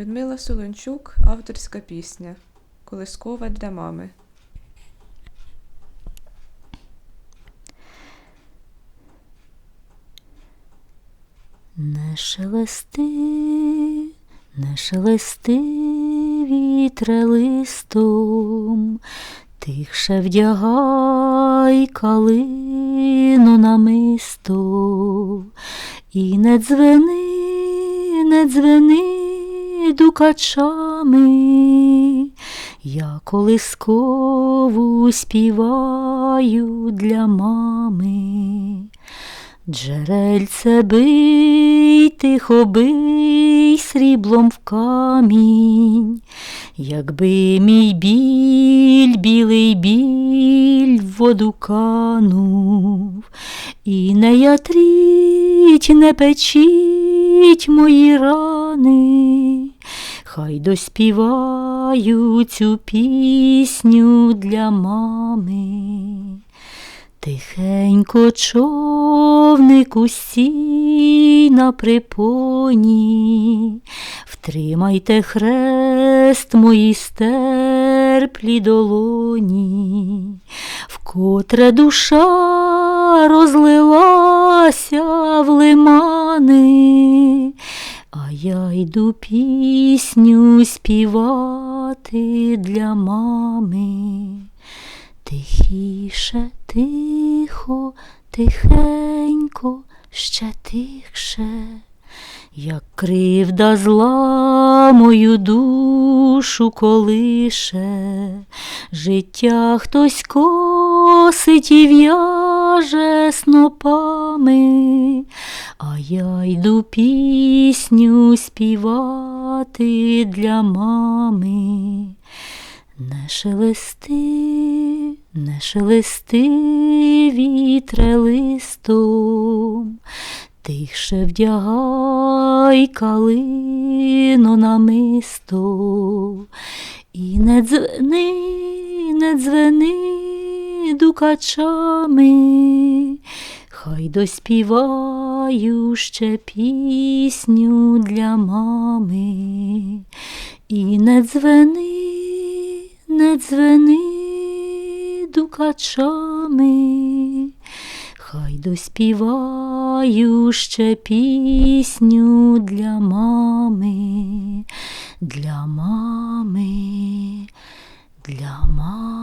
Людмила Солончук, авторська пісня. Колискова для мами. Не шелести, не шелести вітре листом, тихше вдягай калину намисто, і не дзвени, не дзвени дукачами, я колискову співаю для мами. Джерельце бий, тихо бий сріблом в камінь, якби мій біль, білий біль в воду канув, і не ятріть, не печіть мої рани, хай доспіваю цю пісню для мами. Тихенько човнику сій на припоні, втримайте хрест мої стерплі долоні, вкотре душа розлилася в лимани, я йду пісню співати для мами. Тихіше, тихо, тихенько, ще тихше, як кривда зла мою душу колише, життя хтось косить і в'яже снопами, а я йду пісню співати для мами. Не шелести, не шелести вітре листом, тихше вдягай калину намисто, і не дзвени, не дзвени дукачами, хай доспіваю ще пісню для мами, і не дзвени не дзвени дукачами, хай доспіваю ще пісню для мами, для мами, для мами.